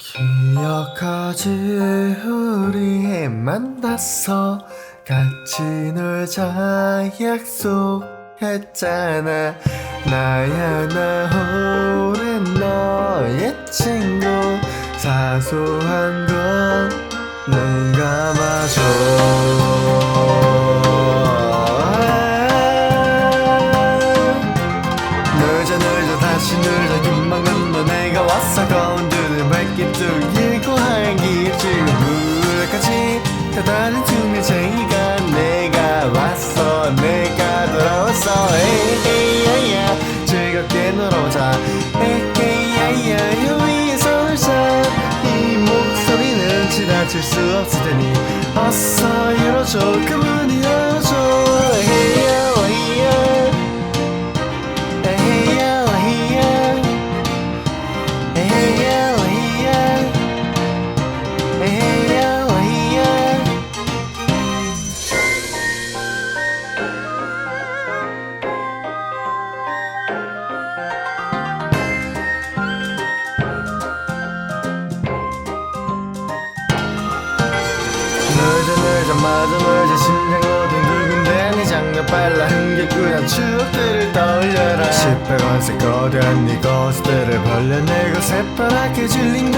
기억하지 우리 만나서 같이 놀자 약속했잖아. 나야 나 오랜 너의 친구. 사소한 건 게 뚫고 한길 지금 무력하지 다 다른 투명쟁이가 내가 왔어 내가 돌아왔어 에이에이야야 즐겁게 놀아보자 에이에이야야 요 위에서 놀자 이 목소리는 지나칠 수 없을 테니 어서 열어줘. 그문 놀자 놀자 마저 놀자 심장 어둥두근대 네 장갑 빨라 흥겹구나 추억들을 떠올려라. 시뻘건색 거대한 네 거스들을 벌려내고 새파랗게 질린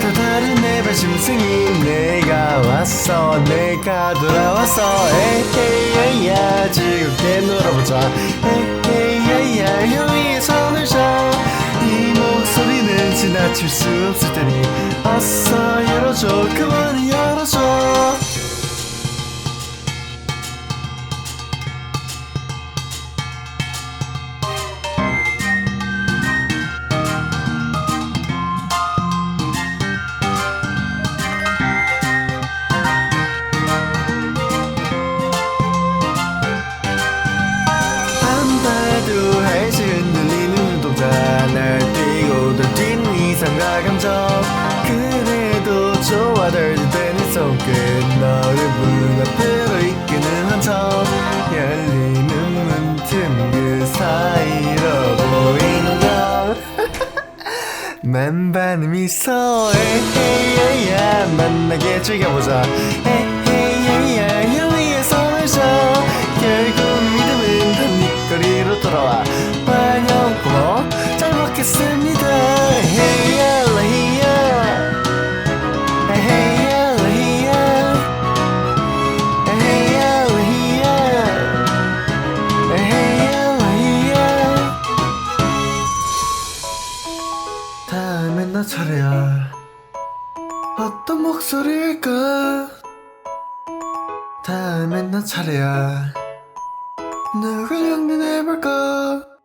더 다른 내 발심승이 내가 왔어 내가 돌아왔어. 에헤이야 즐겁게 놀아보자. 에헤이 Kaç bir sırılsıteni Asla yer o çok kıvırıyor 좋아 덜덜대는 손끝 너를 문 앞으로 이끄는 한참 열리는 문틈 그 사이로 보이는 건 만반의 미소. 에 헤이야 만나게 즐겨보자. 에헤이야 혀 위에 손을 줘 결국 믿음은 한네 거리로 돌아와. 환영 고마워 잘 먹겠습니다 차례야. 어떤 목소리일까? 다음엔 나 차례야. 누굴 향해 해볼까